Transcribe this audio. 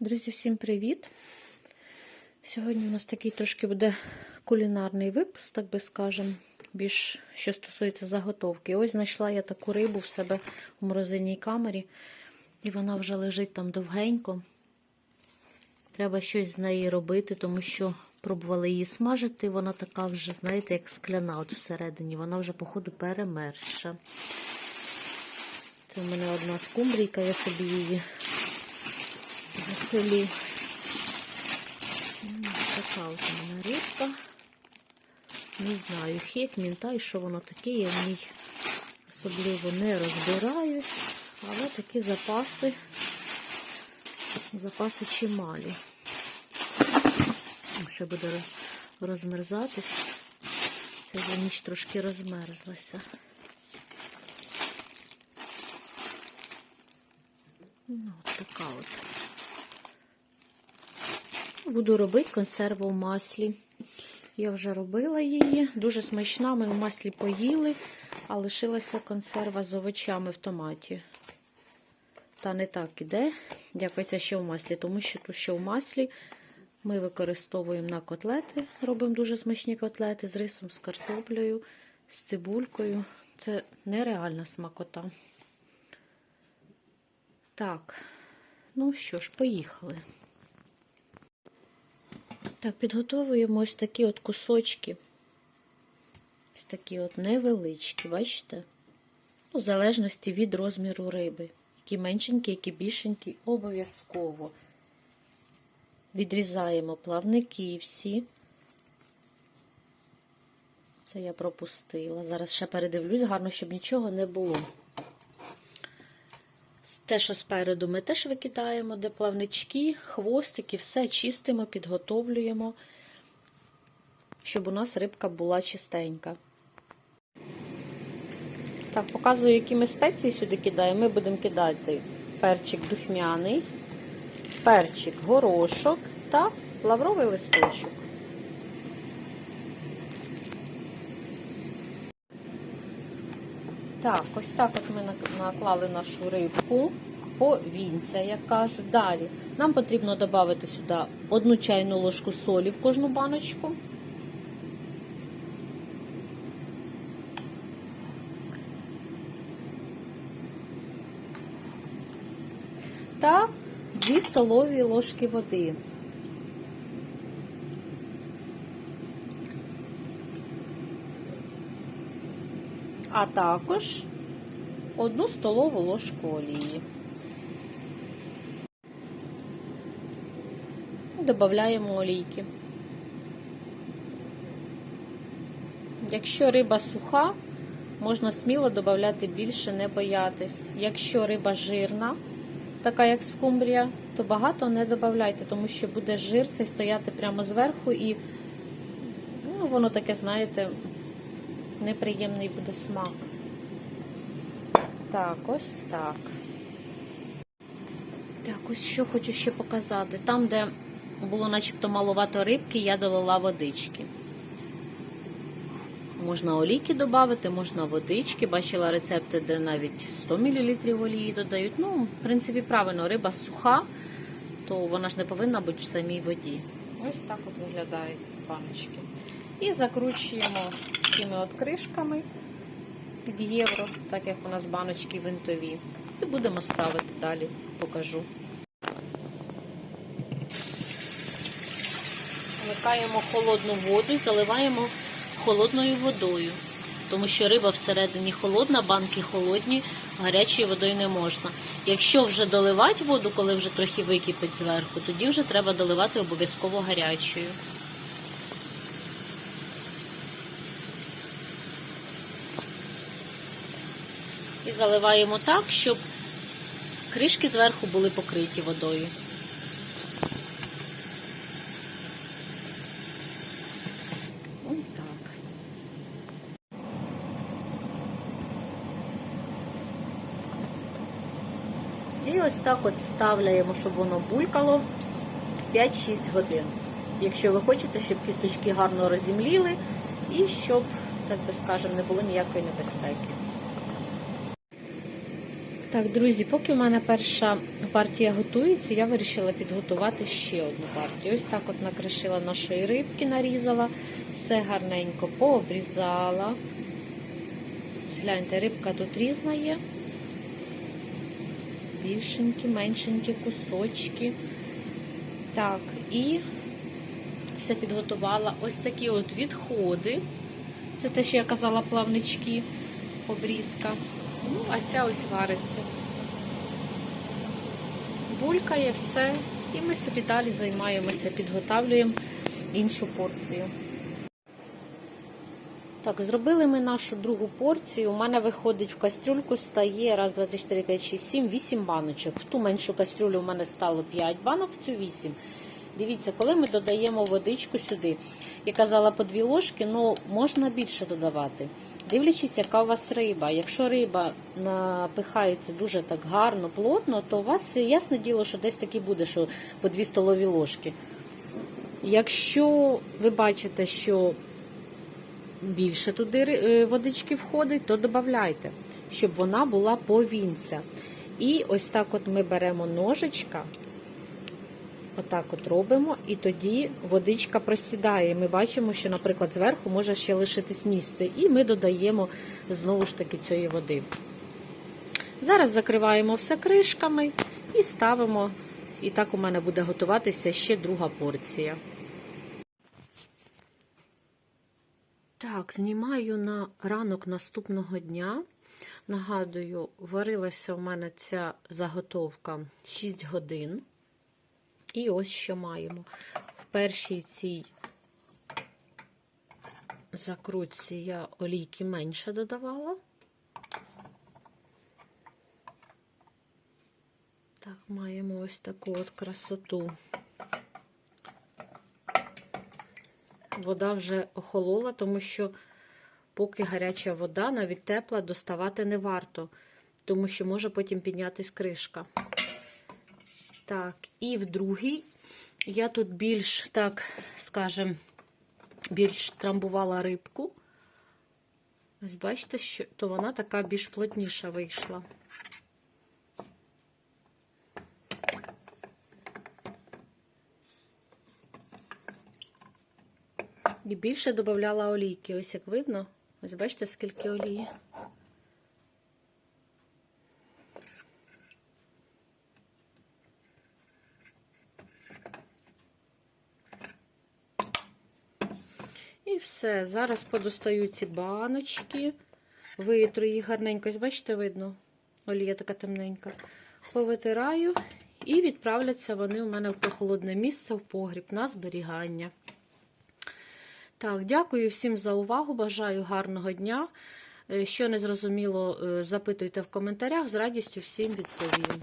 Друзі, всім привіт! Сьогодні у нас такий трошки буде кулінарний випуск, так би скажемо, більш що стосується заготовки. Ось знайшла я таку рибу в себе у морозильній камері, і вона вже лежить там довгенько. Треба щось з неї робити, тому що пробували її смажити. Вона така вже, знаєте, як скляна от всередині. Вона вже, походу, перемерзша. Це в мене одна скумбрійка, я собі її засолю. Така от у мене рибка. Не знаю, хек, мінтай, що воно таке, я в ній особливо не розбираюсь, але такі запаси, запаси чималі. Ще буде розмерзатись. Це вже ніч трошки розмерзлася. Ну, от така от. Буду робити консерву в маслі. Я вже робила її. Дуже смачна. Ми в маслі поїли, а лишилася консерва з овочами в томаті. Та не так іде. Дякується ще в маслі, тому що тут ще в маслі ми використовуємо на котлети. Робимо дуже смачні котлети з рисом, з картоплею, з цибулькою. Це нереальна смакота. Так, ну що ж, поїхали. Так, підготовуємо ось такі от кусочки. Ось такі от невеличкі, бачите? Ну, в залежності від розміру риби. Які меншенькі, які більшенькі, обов'язково. Відрізаємо плавники всі. Це я пропустила. Зараз ще передивлюсь, гарно, щоб нічого не було. Те, що спереду ми теж викидаємо, де плавнички, хвостики, все чистимо, підготовлюємо, щоб у нас рибка була чистенька. Так, показую, які ми спеції сюди кидаємо. Ми будемо кидати перчик духмяний, перчик горошок та лавровий листочок. Так, ось так от ми наклали нашу рибку повінця, як кажуть. Далі нам потрібно додати сюди одну чайну ложку солі в кожну баночку. Та 2 столові ложки води. А також одну столову ложку олії. Додаємо олійки. Якщо риба суха, можна сміло додати більше, не боятись. Якщо риба жирна, така як скумбрія, то багато не додавайте, тому що буде жир цей стояти прямо зверху і ну, воно таке, знаєте, неприємний буде смак. Так, ось так. Так, ось що хочу ще показати. Там, де було начебто маловато рибки, я долила водички. Можна олійки додати, можна водички. Бачила рецепти, де навіть 100 мл олії додають. Ну, в принципі, правильно, риба суха, то вона ж не повинна бути в самій воді. Ось так от виглядають баночки. І закручуємо такими от кришками під євро, так як у нас баночки винтові. І будемо ставити далі, покажу. Вмикаємо холодну воду і заливаємо холодною водою, тому що риба всередині холодна, банки холодні, гарячою водою не можна. Якщо вже доливати воду, коли вже трохи википить зверху, тоді вже треба доливати обов'язково гарячою. І заливаємо так, щоб кришки зверху були покриті водою. Ось так. І ось так от ставляємо, щоб воно булькало 5-6 годин. Якщо ви хочете, щоб кісточки гарно розімліли і щоб, так би скажемо, не було ніякої небезпеки. Так, друзі, поки у мене перша партія готується, я вирішила підготувати ще одну партію. Ось так от накришила нашої рибки, нарізала, все гарненько пообрізала. Гляньте, рибка тут різна є. Більшенькі, меншенькі кусочки. Так, і все підготувала. Ось такі от відходи. Це те, що я казала, плавнички, обрізка. Ну, а ця ось вариться. Булькає все. І ми собі далі займаємося, підготавлюємо іншу порцію. Так, зробили ми нашу другу порцію. У мене виходить в кастрюльку, стає раз, два, три, чотири, п'ять, шість, сім, вісім баночок. В ту меншу кастрюлю у мене стало 5 банок, в цю 8. Дивіться, коли ми додаємо водичку сюди, я казала по дві ложки, ну можна більше додавати. Дивлячись, яка у вас риба. Якщо риба напихається дуже так гарно, плотно, то у вас ясне діло, що десь таки буде, що по 2 столові ложки. Якщо ви бачите, що більше туди е, водички входить, то додавайте, щоб вона була повінця. І ось так от ми беремо ножичка, отак от робимо, і тоді водичка просідає. Ми бачимо, що, наприклад, зверху може ще лишитись місце, і ми додаємо знову ж таки цієї води. Зараз закриваємо все кришками і ставимо, і так у мене буде готуватися ще друга порція. Так, знімаю на ранок наступного дня. Нагадую, варилася у мене ця заготовка 6 годин. І ось що маємо. В першій цій закрутці я олійки менше додавала. Так, маємо ось таку от красоту. Вода вже охолола, тому що поки гаряча вода, навіть тепла, доставати не варто, тому що може потім піднятись кришка. Так, і в другій я тут більш, так скажем, більш трамбувала рибку. Ось бачите, що то вона така більш плотніша вийшла. І більше додавала олійки. Ось як видно. Ось бачите, скільки олії. І все. Зараз подостаю ці баночки, витру їх гарненько. Бачите, видно? Олія така темненька. Повитираю і відправляться вони у мене в прохолодне місце в погріб на зберігання. Так, дякую всім за увагу. Бажаю гарного дня. Що не зрозуміло, запитуйте в коментарях. З радістю всім відповім.